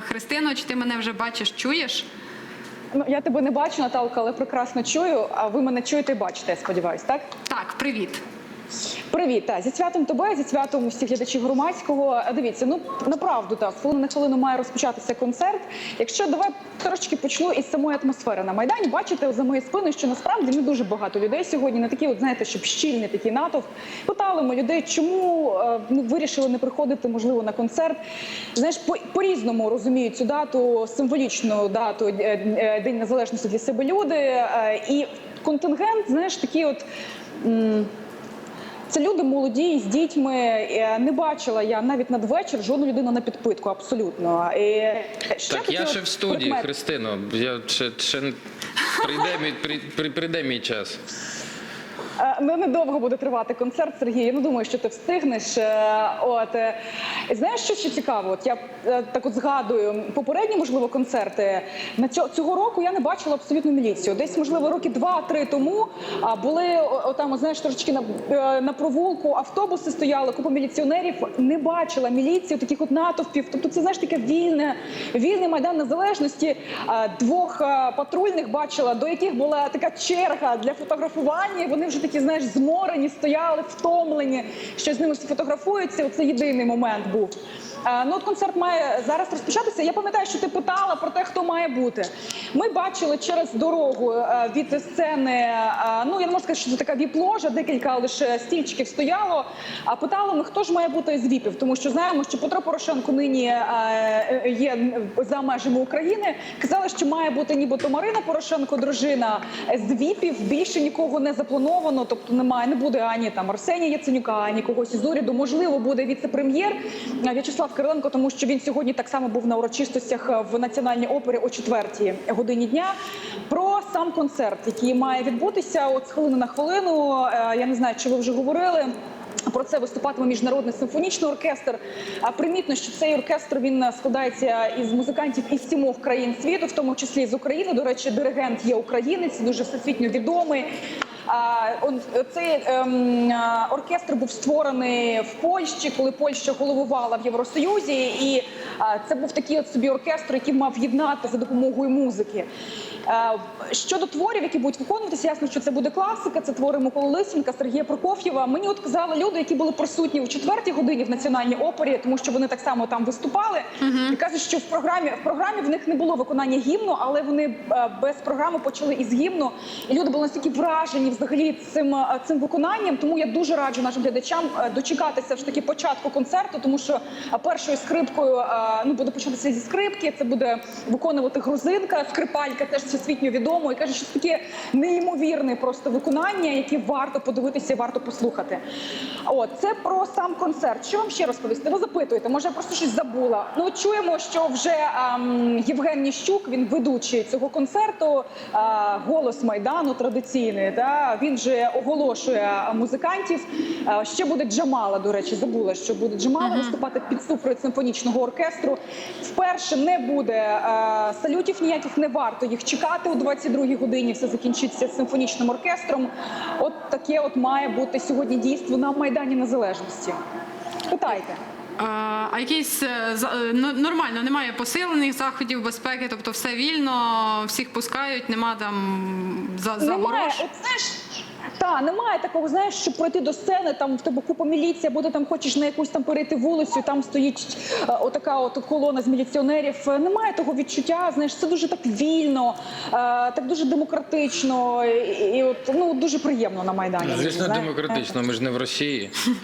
Христино, чи ти мене вже бачиш, чуєш? Ну я тебе не бачу, Наталка, але прекрасно чую. А ви мене чуєте і бачите, я сподіваюся, так? Так, привіт. Привіт, та, зі святом тебе, зі святом усіх глядачів громадського. Дивіться, ну направду так, з на хвилину має розпочатися концерт. Якщо давай трошечки почну із самої атмосфери на майдані, бачите за моєю спиною, що насправді не дуже багато людей сьогодні, не такі, от знаєте, щоб щільний такий натовп. Питали ми людей, чому е, ну, вирішили не приходити, можливо, на концерт. Знаєш, по, по-різному розуміють цю дату, символічну дату е, е, День Незалежності для себе люди. Е, І контингент, знаєш, такий от. Це люди молоді з дітьми. Е, Не бачила я навіть надвечір жодну людину на підпитку. Абсолютно. І ще Так, я ще в студії, прикмет... Христино. Я ще, ще прийде, мій, при, при- прийде мій час. Е, Ну, недовго буде тривати концерт, Сергій. Я не думаю, що ти встигнеш. Е, От е, знаєш, що ще цікаво? От я так от згадую попередні, можливо, концерти. На цього, року я не бачила абсолютно міліцію. Десь, можливо, роки два-три тому були отам, знаєш, трошечки на, на провулку автобуси стояли, купа міліціонерів. Не бачила міліцію, таких от натовпів. Тобто, це знаєш таке вільне, вільний майдан незалежності. Двох патрульних бачила, до яких була така черга для фотографування. Вони вже такі, знаєш, зморені, стояли, втомлені, що з ними фотографуються. Оце єдиний момент був. Е, Ну, от концерт має зараз розпочатися. Я пам'ятаю, що ти питала про те, хто має бути. Ми бачили через дорогу е, від сцени. е, Ну я не можу сказати, що це така віп-ложа, декілька лише стільчиків стояло. А питали ми, хто ж має бути з віпів, тому що знаємо, що Петро Порошенко нині е, є за межами України. Казали, що має бути нібито Марина Порошенко, дружина з віпів. Більше нікого не заплановано. Тобто немає, не буде ані там Арсенія Яценюка, ані когось із уряду. Можливо, буде віце-прем'єр В'ячеслав Кириленко, тому що він сьогодні так само був на урочистостях в національній опері о четвертій годині дня. Про сам концерт, який має відбутися, от з хвилини на хвилину. Е, Я не знаю, чи ви вже говорили. Про це виступатиме міжнародний симфонічний оркестр. А примітно, що цей оркестр він складається із музикантів із сімох країн світу, в тому числі з України. До речі, диригент є українець, дуже всесвітньо відомий. Цей ем, оркестр був створений в Польщі, коли Польща головувала в Євросоюзі, і це був такий от собі оркестр, який мав єднати за допомогою музики. Щодо творів, які будуть виконуватися, ясно, що це буде класика. Це твори Миколи Лисенка, Сергія Прокоф'єва. Мені от казали люди, які були присутні у четвертій годині в національній опері, тому що вони так само там виступали. І кажуть, що в програмі в програмі в них не було виконання гімну, але вони е, без програми почали із гімну. І люди були настільки вражені взагалі цим е, цим виконанням. Тому я дуже раджу нашим глядачам е, дочекатися ж таки початку концерту, тому що е, першою скрипкою ну буде початися зі скрипки. Це буде виконувати грузинка, скрипалька, теж всесвітньо відомо. І каже, що таке неймовірне просто виконання, яке варто подивитися, варто послухати. От це про сам концерт. Що вам ще розповісти? Ви запитуєте, може я просто щось забула. Ну чуємо, що вже ем, Євген Ніщук, він ведучий цього концерту, е, голос майдану традиційний. Та він же оголошує музикантів. Е, ще буде Джамала. До речі, забула, що буде Джамала виступати під супровід симфонічного оркестру. Вперше не буде е, салютів ніяких, не варто їх чекати о 22-й годині. Все закінчиться симфонічним оркестром. От таке от має бути сьогодні дійство на майдані незалежності. Питайте. А, якісь е, за- е, ну, нормально, немає посилених заходів безпеки, тобто все вільно, всіх пускають, нема там за Немає, от знаєш, та немає такого, знаєш, щоб пройти до сцени, там в тебе купа міліція, або ти там хочеш на якусь там перейти вулицю, там стоїть е, отака от колона з міліціонерів. Е, Немає того відчуття. Знаєш, це дуже так вільно, е, так дуже демократично, і, і от ну дуже приємно на майдані. Звісно, Знаєш? демократично, ми ж не в Росії.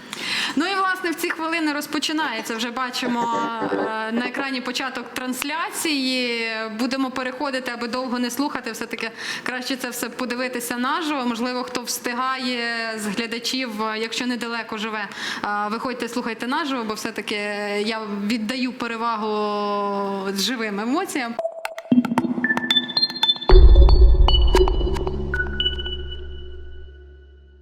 Ну і власне в ці хвилини розпочинається. Вже бачимо е, на екрані початок трансляції. Будемо переходити, аби довго не слухати. Все таки краще це все подивитися наживо. Можливо, хто встигає з глядачів, е, якщо недалеко живе, е, виходьте, слухайте наживо, бо все таки я віддаю перевагу живим емоціям.